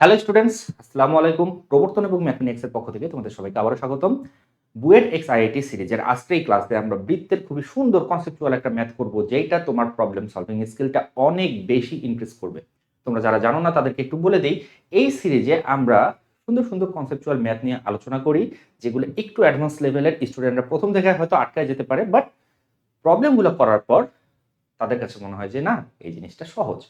Hello students আসসালামু আলাইকুম। প্রবর্তন এবং ম্যাথমেটিক্সের পক্ষ থেকে তোমাদের সবাইকে আবারও স্বাগতম। বুয়েট এক্স আইআইটি সিরিজের আজকের এই ক্লাসে আমরা বৃত্তের খুবই সুন্দর কনসেপচুয়াল একটা ম্যাথ করব যেটা তোমার প্রবলেম সলভিং স্কিলটা অনেক বেশি ইনক্রিজ করবে। তোমরা যারা জানো না, তাদেরকে একটু বলে দেই, এই সিরিজে আমরা সুন্দর সুন্দর কনসেপচুয়াল ম্যাথ নিয়ে আলোচনা করি, যেগুলো একটু অ্যাডভান্স লেভেলের স্টুডেন্টরা প্রথম দেখায়, হয়তো আটকায় যেতে পারে বাট প্রবলেমগুলো করার পর তাদের কাছে মনে হয় যে, না, এই জিনিসটা সহজ।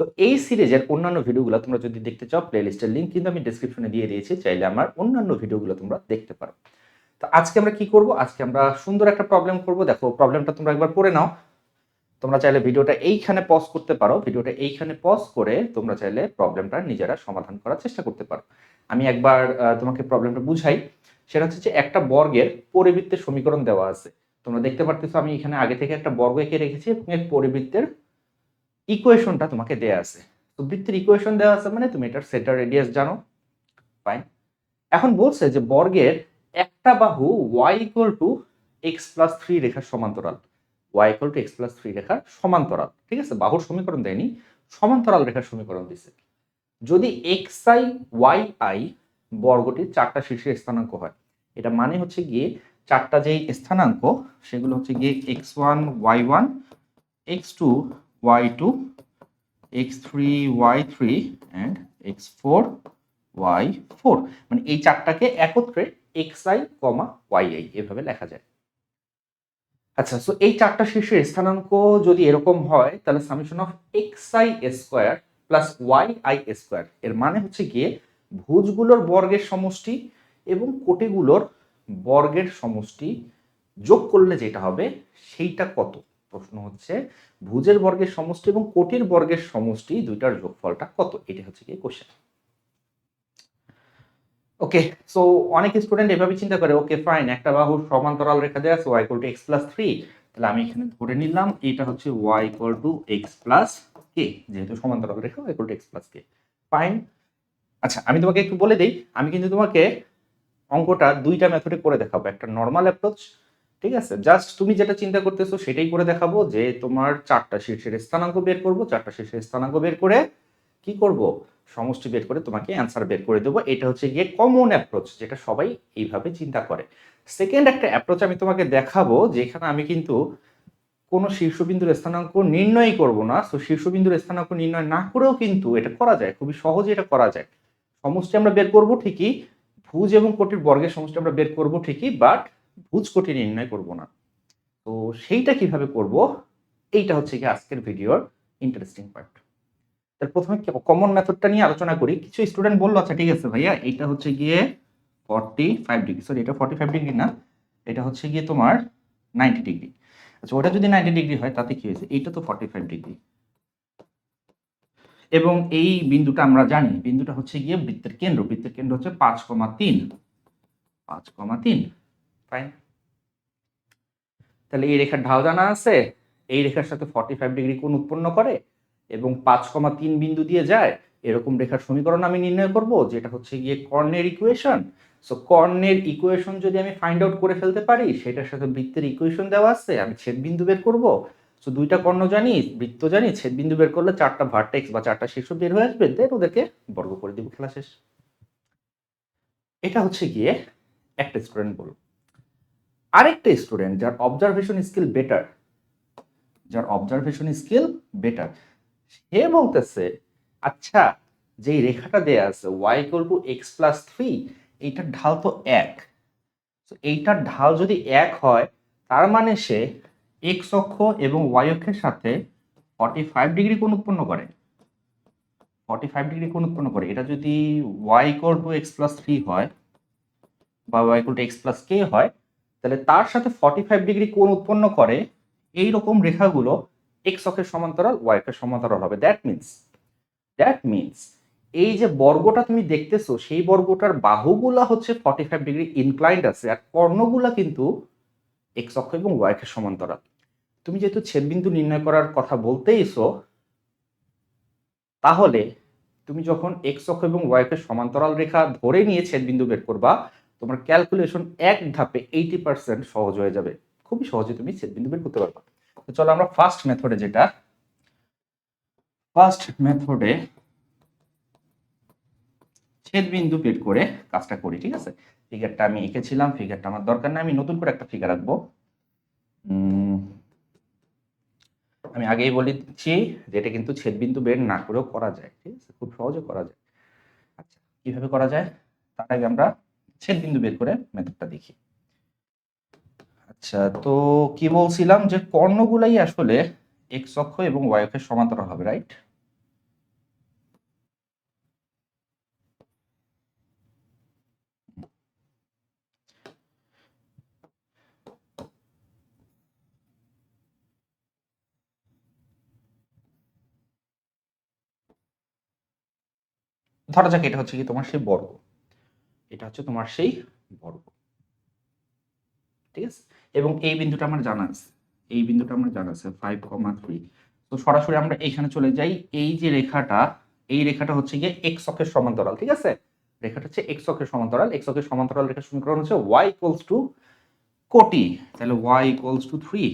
তো এই সিরিজের অন্যান্য ভিডিওগুলো তোমরা যদি দেখতে চাও প্লে লিস্টের লিঙ্ক কিন্তু আমি ডিসক্রিপশনে দিয়ে দিয়েছি, চাইলে আমার অন্যান্য ভিডিওগুলো তোমরা দেখতে পারো। তো আজকে আমরা কি করব? আজকে আমরা সুন্দর একটা প্রবলেম করব। দেখো প্রবলেমটা তোমরা একবার পড়ে নাও। তোমরা চাইলে ভিডিওটা এইখানে পজ করতে পারো। ভিডিওটা এইখানে পজ করে তোমরা চাইলে প্রবলেমটা নিজেরা সমাধান করার চেষ্টা করতে পারো। আমি একবার তোমাকে প্রবলেমটা বুঝাই। সেটা হচ্ছে যে একটা বর্গের পরিবৃত্তের সমীকরণ দেওয়া আছে। তোমরা দেখতে পারতেছো আমি এখানে আগে থেকে একটা বর্গ এঁকে রেখেছি এবং এর পরিবৃত্তের ইকুয়েশনটা তোমাকে দেয়া আছে। তো বৃত্তের ইকুয়েশন দেওয়া আছে মানে তুমি এটার সেন্টার রেডিয়াস জানো। ফাইন এখন বলছে যে বর্গের একটা বাহু Y equal to X plus three রেখার সমান্তরাল। Y equal to X plus three রেখার সমান্তরাল। ঠিক আছে? বাহুর সমীকরণ দেয়নি। সমান্তরাল রেখার সমীকরণ দিছে। যদি এক্স আই ওয়াই আই বর্গটির চারটা শীর্ষের স্থানাঙ্ক হয়, এটা মানে হচ্ছে গিয়ে চারটা যেই স্থানাঙ্ক, সেগুলো হচ্ছে গিয়ে X one Y one X two y2 x3 y3 and x4 y4 মানে এই চারটাকে একত্রে xi, yi এভাবে লেখা যায়। আচ্ছা সো এই চারটা শীর্ষের স্থানাঙ্ক যদি এরকম হয় তাহলে summation of xi square plus yi square এর মানে হচ্ছে গিয়ে ভুজগুলোর বর্গের সমষ্টি এবং কোটিগুলোর বর্গের সমষ্টি যোগ করলে যেটা হবে সেইটা কত? প্রশ্ন হচ্ছে, ভুজের বর্গের সমষ্টি এবং কোটির বর্গের সমষ্টি দুইটার যোগফলটা কত? এটা হচ্ছে কি কোশ্চেন ওকে সো অনেক স্টুডেন্ট এভাবে চিন্তা করে ওকে ফাইন একটা বাহু সমান্তরাল রেখা দেওয়া আছে Y two X plus three তাহলে আমি এখানে ধরে নিলাম, এটা হচ্ছে Y equal to X plus K যেহেতু সমান্তরাল রেখা Y two X plus K fine আচ্ছা আমি তোমাকে একটু বলে দিই, আমি কিন্তু তোমাকে অঙ্কটা দুইটা মেথডে করে দেখাবো। একটা নর্মাল অ্যাপ্রোচ ঠিক আছে? জাস্ট তুমি যেটা চিন্তা করতেছো সেটাই করে দেখাবো যে তোমার চারটা শীর্ষের স্থানাঙ্ক বের করব, চারটা শীর্ষের স্থানাঙ্ক বের করে কি করব? সমষ্টি বের করে তোমাকে অ্যান্সার বের করে দেবো। এটা হচ্ছে গিয়ে কমন অ্যাপ্রোচ যেটা সবাই এইভাবে চিন্তা করে। সেকেন্ড একটা অ্যাপ্রোচ আমি তোমাকে দেখাবো, যেখানে আমি কিন্তু কোনো শীর্ষবিন্দুর স্থানাঙ্ক নির্ণয় করব না। তো শীর্ষবিন্দুর স্থানাঙ্ক নির্ণয় না করেও কিন্তু এটা করা যায়, খুবই সহজে এটা করা যায়। সমষ্টি আমরা বের করব ঠিকই, ভুজ এবং কোটির বর্গের সমষ্টি আমরা বের করব ঠিকই বাট ভুজ কোটি নির্ণয় করব না। তো সেইটা কীভাবে করব? এইটা হচ্ছে কি আজকের ভিডিওর ইন্টারেস্টিং পার্ট তার প্রথমে কমন মেথডটা নিয়ে আলোচনা করি। কিছু স্টুডেন্ট বলল আচ্ছা ঠিক আছে ভাইয়া, এইটা হচ্ছে গিয়ে ফর্টি ফাইভ ডিগ্রি সরি এটা ফর্টি ফাইভ ডিগ্রি না, এটা হচ্ছে গিয়ে তোমার নাইনটি ডিগ্রি আচ্ছা ওটা যদি নাইনটি ডিগ্রি হয়, তাতে কি হয়েছে? এইটা তো ফর্টি ফাইভ ডিগ্রি এবং এই বিন্দুটা আমরা জানি, বিন্দুটা হচ্ছে গিয়ে বৃত্তের কেন্দ্র। বৃত্তের কেন্দ্র হচ্ছে পাঁচ কমা তিন। পাঁচ কমা তিন। ফাইন তাহলে এই রেখার ঢাল জানা আছে, এই রেখার সাথে ফর্টি ফাইভ ডিগ্রি কোণ উৎপন্ন করে এবং পাঁচ কমা তিন বিন্দু দিয়ে যায়, এরকম রেখার সমীকরণ আমি নির্ণয় করব, যেটা হচ্ছে গিয়ে কর্ণের ইকুয়েশন সো কর্ণের ইকুয়েশন যদি আমি ফাইন্ড আউট করে ফেলতে পারি, সেটার সাথে বৃত্তের ইকুয়েশন দেওয়া আছে, আমি ছেদ বিন্দু বের করব। সো দুইটা কর্ণ জানি, বৃত্ত জানি ছেদ বিন্দু বের করলে চারটা ভার্টেক্স বা চারটা শীর্ষ বের হয়ে আসবে দেন ওদেরকে বর্গ করে দিব খেলা শেষ। এটা হচ্ছে গিয়ে একটা স্টুডেন্ট বলল আরেকটা স্টুডেন্ট যার অবজারভেশন স্কিল বেটার যার অবজারভেশন স্কিল বেটার সে বলতেছে আচ্ছা যেই রেখাটা দেয়া আছে Y equal to X plus three এইটার ঢাল তো এক। এইটার ঢাল যদি এক হয়, তার মানে সে এক্স অক্ষ এবং ওয়াই অক্ষের সাথে ফর্টি ফাইভ ডিগ্রি কোণ উৎপন্ন করে। ফর্টি ফাইভ ডিগ্রি কোণ উৎপন্ন করে। এটা যদি Y equal to X plus three হয়, বা Y equal to X plus K হয় তাহলে তার সাথে ফর্টি ফাইভ ডিগ্রি কোণ উৎপন্ন করে এই রকম রেখাগুলো এক্স অক্ষের সমান্তরাল ওয়াই অক্ষের সমান্তরাল হবে। দ্যাট মিনস দ্যাট মিনস এই যে বর্গটা তুমি দেখতেছো, সেই বর্গটার বাহুগুলা হচ্ছে ফর্টি ফাইভ ডিগ্রি ইনক্লাইন্ড আছে, আর কর্ণগুলা কিন্তু এক্স অক্ষ এবং ওয়াই অক্ষের সমান্তরাল। তুমি যেহেতু ছেদবিন্দু নির্ণয় করার কথা বলতেইছো, তাহলে তুমি যখন এক্স অক্ষ এবং ওয়াই অক্ষের সমান্তরাল রেখা ধরে নিয়ে ছেদবিন্দু বের করবা তোমার ক্যালকুলেশন এক ধাপে এইটি পার্সেন্ট সহজ হয়ে যাবে। খুবই সহজে তুমি ছেদবিন্দু বের করতে পারবা। তো চলো আমরা ফার্স্ট মেথডে যেটা ফার্স্ট মেথডে ছেদ বিন্দু বের করে কাজটা করি, ঠিক আছে? ফিগারটা আমি এঁকেছিলাম ফিগারটা আমার দরকার নেই, আমি নতুন করে একটা ফিগার আঁকবো। আমি আগেই বলে দিচ্ছি যে এটা কিন্তু ছেদ বিন্দু বের না করেও করা যায়, ঠিক আছে? খুব সহজে করা যায়। আচ্ছা কীভাবে করা যায়? তার আগে আমরা ছেদ বিন্দু বের করে মেথডটা দেখি। আচ্ছা তো কি বলছিলাম যে কর্ণগুলাই আসলে এক্স অক্ষ এবং ওয়াই অক্ষের সমান্তরাল হবে রাইট ধরা যাক এটা হচ্ছে কি তোমার সেই বর্গ। এটা হচ্ছে তোমার সেই বর্গ। ঠিক আছে? এবং এই বিন্দুটা আমার জানা আছে। এই বিন্দুটা আমার জানা আছে ফাইভ কমা থ্রি তো সরাসরি আমরা এখানে চলে যাই। এই যে রেখাটা, এই রেখাটা হচ্ছে গিয়ে এক্স অক্ষের সমান্তরাল, ঠিক আছে? রেখাটা হচ্ছে এক্স অক্ষের সমান্তরাল। এক্স অক্ষের সমান্তরাল রেখার সমীকরণ হচ্ছে ওয়াই ইকুয়ালস টু কোটি। তাহলে ওয়াই ইকুয়ালস টু থ্রি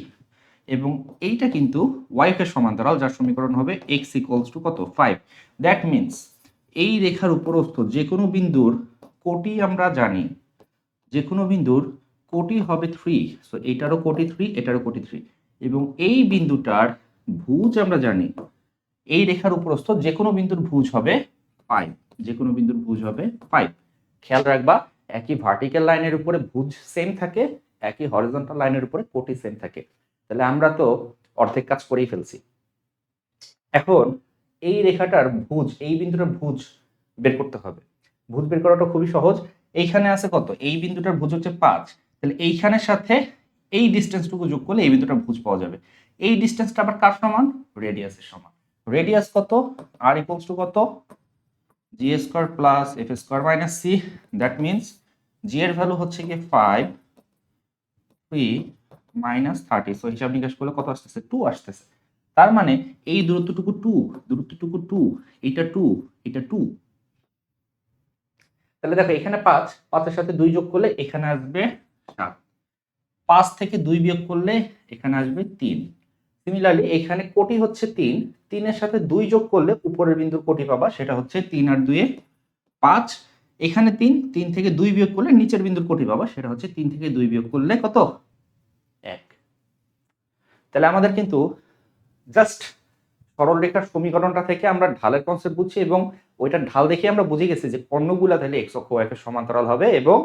এবং এইটা কিন্তু ওয়াই অক্ষের সমান্তরাল, যার সমীকরণ হবে এক্স ইকুয়ালস টু কত? ফাইভ দ্যাট মিনস এই রেখার উপরস্থ যে কোনো বিন্দুর কোটি আমরা জানি, যে কোনো বিন্দুর কোটি হবে থ্রি সো এটারও কোটি থ্রি এটারও কোটি থ্রি এবং এই বিন্দুটার ভুজ আমরা জানি, এই রেখার উপরস্থ যে কোনো বিন্দুর ভুজ হবে ফাইভ যে কোনো বিন্দুর ভুজ হবে ফাইভ খেয়াল রাখবা, একই ভার্টিক্যাল লাইনের উপরে ভুজ সেম থাকে, একই হরিজন্টাল লাইনের উপরে কোটি সেম থাকে। তাহলে আমরা তো অর্ধেক কাজ করেই ফেলছি। এখন এই রেখাটার ভুজ, এই বিন্দুটার ভুজ বের করতে হবে। ভুজ বের করাটা খুবই সহজ। এইখানে আছে কত? এই বিন্দুটার ভুজ হচ্ছে পাঁচ। তাহলে এইখানের সাথে এই ডিস্টেন্সটুকু যোগ করলে এই বিন্দুটার ভুজ পাওয়া যাবে। এই ডিস্টেন্সটা আবার কার সমান? রেডিয়াসের সমান। রেডিয়াস কত? আর ইকুয়ালস টু কত? G square plus F square minus C that means G এর ভ্যালু হচ্ছে গিয়ে five three minus thirty so হিসাব নিকাশ করলে কত আসতেছে? টু আসতেছে। তার মানে এই দূরত্বটুকু টু দূরত্বটুকু টু এটা টু এটা টু তাহলে দেখো এখানে পাঁচ, পাঁচের সাথে দুই যোগ করলে এখানে আসবে সাত। পাঁচ থেকে দুই বিয়োগ করলে এখানে আসবে তিন। সিমিলারলি এখানে কোটি হচ্ছে তিন, তিনের সাথে দুই যোগ করলে উপরের বিন্দুর কোটি পাবা, সেটা হচ্ছে তিন আর দুয়ে পাঁচ। এখানে তিন তিন থেকে দুই বিয়োগ করলে নিচের বিন্দুর কোটি পাবা, সেটা হচ্ছে তিন থেকে দুই বিয়োগ করলে কত? এক। তাহলে আমাদের কিন্তু জাস্ট সরলরেখার সমীকরণটা থেকে আমরা ঢালের কনসেপ্ট বুঝছি এবং ওইটা ঢাল দেখে আমরা বুঝে গেছি যে কর্ণগুলা তাহলে এক্স অক্ষ ওয়াই এর সমান্তরাল হবে এবং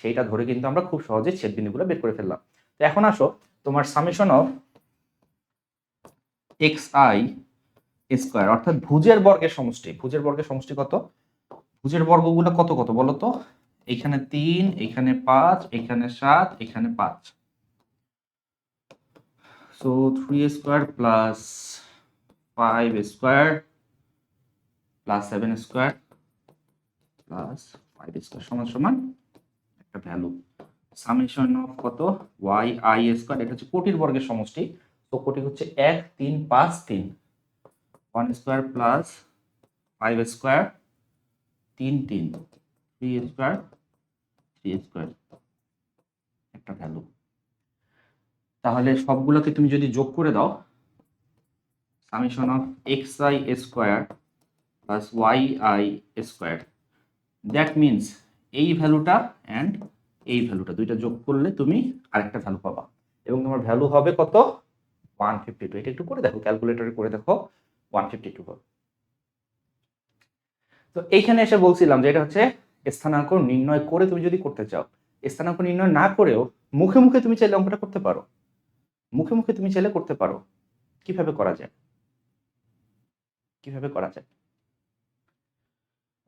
সেইটা ধরে কিন্তু আমরা খুব সহজে ছেদ বিন্দুগুলো বের করে ফেললাম। তো এখন আসো, তোমার summation of X I square অর্থাৎ ভুজের বর্গের সমষ্টি। ভুজের বর্গের সমষ্টি কত? ভুজের বর্গগুলো কত কত বলো তো? এখানে তিন, এখানে পাঁচ, এখানে সাত, এখানে পাঁচ। So three square plus five square plus seven square plus five square সমান সমান একটা ভ্যালু সামেশন অফ কত? ওয়াই আই স্কোয়ার এটা হচ্ছে কোটির বর্গের সমষ্টি। তো কোটি হচ্ছে এক, তিন, পাঁচ, তিন। One square plus five square তিন তিন। থ্রি স্কোয়ার থ্রি স্কোয়ার একটা ভ্যালু তাহলে সবগুলোকে তুমি যদি যোগ করে দাও summation of X I square plus Y I square that means এই ভ্যালুটা অ্যান্ড এই ভ্যালুটা দুইটা যোগ করলে তুমি আরেকটা ভ্যালু পাবা। এবং তোমার ভ্যালু হবে কত? ওয়ান ফিফটি টু এটা একটু করে দেখো ক্যালকুলেটরে করে দেখো ওয়ান ফিফটি টু তো এইখানে এসে বলছিলাম যে এটা হচ্ছে স্থানাঙ্ক নির্ণয় করে তুমি যদি করতে চাও। স্থানাঙ্ক নির্ণয় না করেও মুখে মুখে তুমি চাইলে অঙ্কটা করতে পারো। মুখে মুখে তুমি চাইলে করতে পারো। কীভাবে করা যায়? কীভাবে করা যায়?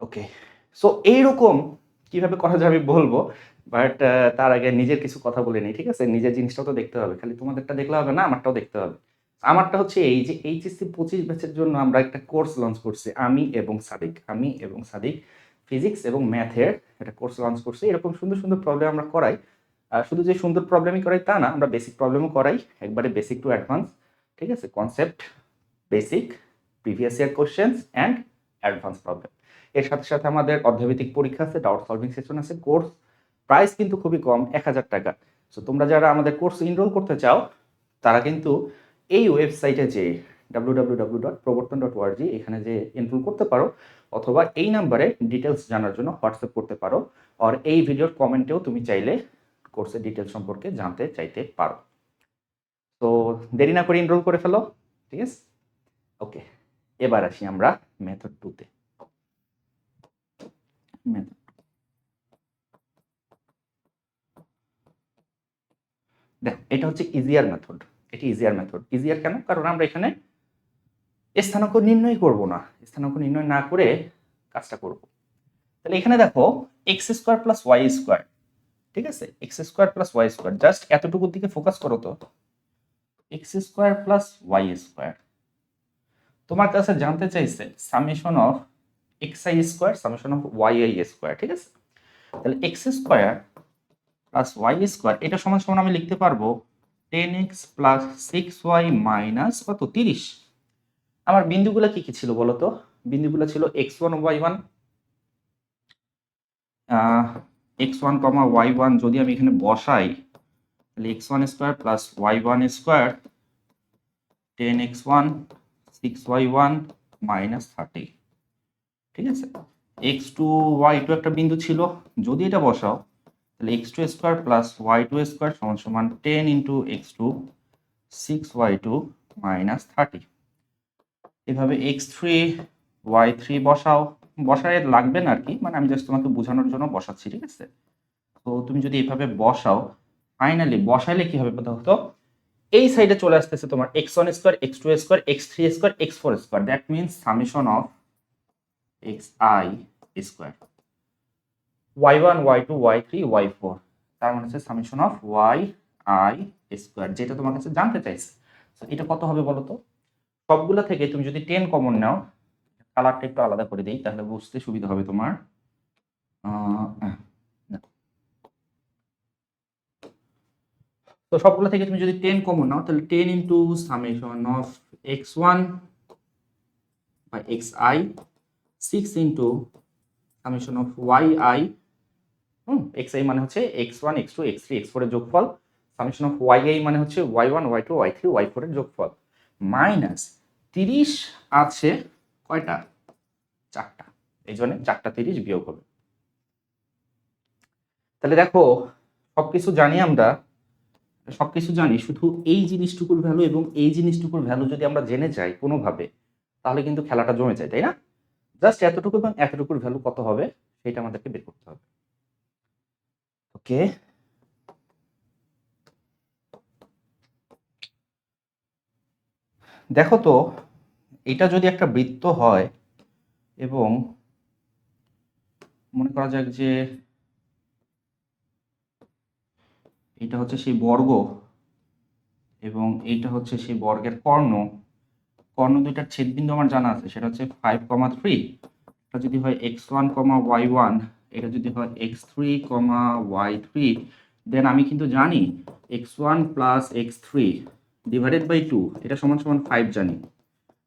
ওকে সো এইরকম কীভাবে করা যাবে বলব বাট তার আগে নিজের কিছু কথা বলে নেই, ঠিক আছে? নিজের জিনিসটাও তো দেখতে হবে, খালি তোমাদেরটা দেখলে হবে না, আমারটাও দেখতে হবে। আমারটা হচ্ছে এই যে এইচএসসি পঁচিশ ব্যাচের জন্য আমরা একটা কোর্স লঞ্চ করছি, আমি এবং সাদিক, আমি এবং সাদিক ফিজিক্স এবং ম্যাথের একটা কোর্স লঞ্চ করছি। এরকম সুন্দর সুন্দর প্রবলেম আমরা করাই। শুধু যে সুন্দর প্রবলেমই করাই তা না, আমরা বেসিক প্রবলেমও করাই, একবারে বেসিক টু অ্যাডভান্স ঠিক আছে? Concept basic previous year questions and advance problem এর সাথে সাথে আমাদের অর্ধভিত্তিক পরীক্ষা আছে ডাউট সলভিং সেশন আছে কোর্স প্রাইস কিন্তু খুবই কম, এক হাজার টাকা। সো তোমরা যারা আমাদের কোর্স ইনরোল করতে চাও, তারা কিন্তু এই ওয়েবসাইটে যে W W W dot Prabartan dot org এখানে যে এনরোল করতে পারো, অথবা এই নাম্বারে ডিটেলস জানার জন্য হোয়াটসঅ্যাপ করতে পারো, আর এই ভিডিওর কমেন্টেও তুমি চাইলে কোর্সের ডিটেলস সম্পর্কে জানতে চাইতে পারো। তো দেরি না করে এনরোল করে ফেলো, ঠিক আছে? ওকে এবার আসি আমরা মেথড টুতে মেথড দেখো এটা হচ্ছে ইজিয়ার মেথড এটি ইজিয়ার মেথড ইজিয়ার কেন? কারণ আমরা এখানে স্থানাঙ্ক নির্ণয় করব না। স্থানাঙ্ক নির্ণয় না করে কাজটা করব। তাহলে এখানে দেখো X square plus Y square ঠিক আছে? X square plus Y square just এতটুকুর দিকে ফোকাস করো তো। X square plus Y square তোমার কাছে জানতে চাইছে summation of X I square summation of Y I square ঠিক আছে? তাহলে X square plus Y square এটা সমান সমান আমি লিখতে পারব ten X plus six Y minus কত? তিরিশ। আমার বিন্দুগুলো কি কি ছিল বলো তো বিন্দুগুলো ছিল X one Y one X one comma Y one যদি আমি এখানে বসাই, তাহলে X one square plus Y one square ten X one six Y one minus thirty ঠিক আছে? এক্স টু ওয়াই টু একটা বিন্দু ছিল। যদি এটা বসাও, তাহলে X two square plus Y two square সমান সমান ten into X two six Y two minus thirty এভাবে এক্স থ্রি ওয়াই থ্রি বসাও। বসায় লাগবে না আর কি মানে আমি জাস্ট তোমাকে বোঝানোর জন্য বসাচ্ছি, ঠিক আছে? তো তুমি যদি এভাবে বসাও ফাইনালি বসাইলে কি হবে কথা হতো এই সাইডে চলে আসতেছে তোমার X one square X two square X three square X four square that means summation of X I square Y one Y two Y three Y four তার মানে হচ্ছে summation of Y I square যেটা তোমার কাছে জানতে চাইছে। তো এটা কত হবে বলো তো সবগুলো থেকে তুমি যদি টেন কমন নাও কালারটা একটু আলাদা করে দিই, তাহলে বুঝতে সুবিধা হবে তোমার। তো সবগুলো থেকে তুমি যদি টেন কমন নাও, তাহলে ten into summation of X one বা X I six into summation of Y I hmm X I মানে হচ্ছে X one X two X three X ফোরের যোগফল। সামেশন অফ ওয়াই আই মানে হচ্ছে Y one Y two Y three Y ফোরের যোগফল। Minus তিরিশ আছে কয়টা? চারটা। এই জন্য চারটা তিরিশ বিয়োগ হবে। তাহলে দেখো, সবকিছু জানি আমরা, সবকিছু জানি, শুধু এই জিনিসটুকুর ভ্যালু এবং এই জিনিসটুকুর ভ্যালু যদি আমরা জেনে যাই কোনোভাবে, তাহলে কিন্তু খেলাটা জমে যায়, তাই না? জাস্ট এতটুকু এবং এতটুকুর ভ্যালু কত হবে সেটা আমাদেরকে বের করতে হবে। ওকে দেখো তো, এটা যদি একটা বৃত্ত হয় এবং মনে করা যাক যে এটা হচ্ছে সেই বর্গ এবং এইটা হচ্ছে সেই বর্গের কর্ণ কর্ণ দুইটার ছেদবিন্দু আমার জানা আছে, সেটা হচ্ছে ফাইভ কমা থ্রি এটা যদি হয় X one comma Y one এটা যদি হয় X three comma Y three then আমি কিন্তু জানি X one plus X three divided by two এটা সমান সমান ফাইভ জানি।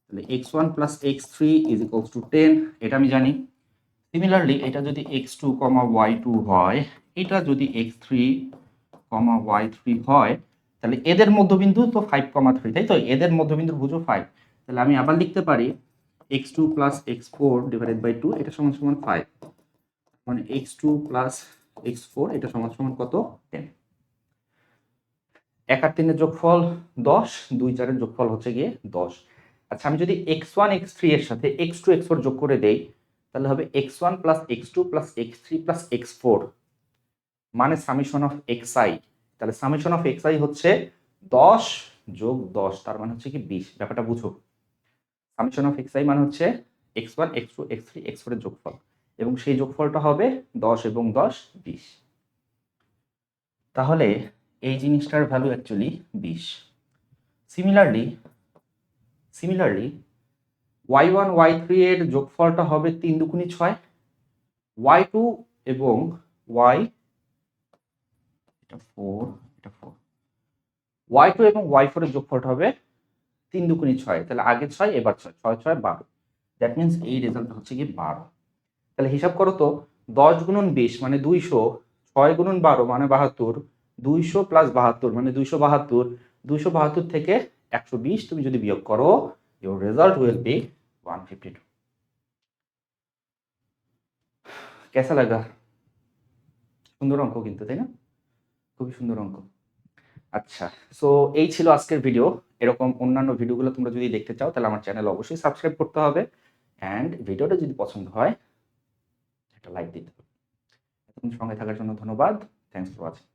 তাহলে X one plus X three is equals to ten এটা আমি জানি। সিমিলারলি এটা যদি X two comma Y two হয়, এটা যদি X three comma Y three হয়, তাহলে এদের মধ্যবিন্দু তো ফাইভ কমা থ্রি তাই তো? এদের মধ্যবিন্দুর ভুজও ফাইভ তাহলে আমি আবার লিখতে পারি X two plus X four divided by two এটা সমান সমান ফাইভ মানে X two plus X four এটা সমান সমান কত? টেন এক আর তিনের যোগফল দশ, দুই চারের যোগফল হচ্ছে গিয়ে দশ। আচ্ছা আমি যদি এক্স ওয়ান এক্স থ্রি এর সাথে এক্স টু এক্স ফোর যোগ করে দেই, তাহলে হবে x one plus x two plus x three plus x four মানে সামিশন অফ এক্স আই তাহলে সামিশন অফ এক্স আই হচ্ছে দশ যোগ দশ, তার মানে হচ্ছে কি বিশ। ব্যাপারটা বুঝো। সামেশন অফ এক্স আই মানে হচ্ছে X one X two X three X ফোরের যোগফল। এবং সেই যোগফলটা হবে দশ এবং দশ, বিশ। তাহলে এই জিনিসটার ভ্যালু অ্যাকচুয়ালি বিশ। Similarly similarly Y one Y three এর যোগফলটা হবে তিন দুকুনি ছয়। ওয়াই টু এবং ওয়াই এটা ফোর এটা ফোর ওয়াই টু এবং ওয়াই ফোরের যোগফলটা হবে তিন দুকুনি ছয়, তাহলে আগে ছয়, এবার ছয় ছয় ছয়, বারো। দ্যাট মিন্স এই রেজাল্ট হচ্ছে কি বারো। তাহলে হিসাব করো তো, দশ গুণন বিশ মানে দুইশো, ছয় গুণন বারো মানে বাহাত্তর, দুইশো প্লাস বাহাত্তর মানে দুইশো বাহাত্তর দুইশো বাহাত্তর থেকে একশো বিশ তুমি যদি বিয়োগ করো your result will be one fifty two কেসা লাগা? সুন্দর অঙ্ক কিন্তু, তাই না? খুবই সুন্দর অঙ্ক। আচ্ছা সো এই ছিল আজকের ভিডিও এরকম অন্যান্য ভিডিওগুলো তোমরা যদি দেখতে চাও, তাহলে আমার চ্যানেল অবশ্যই সাবস্ক্রাইব করতে হবে। অ্যান্ড ভিডিওটা যদি পছন্দ হয়, একটা লাইক দিতে হবে। সঙ্গে থাকার জন্য ধন্যবাদ। Thanks for watching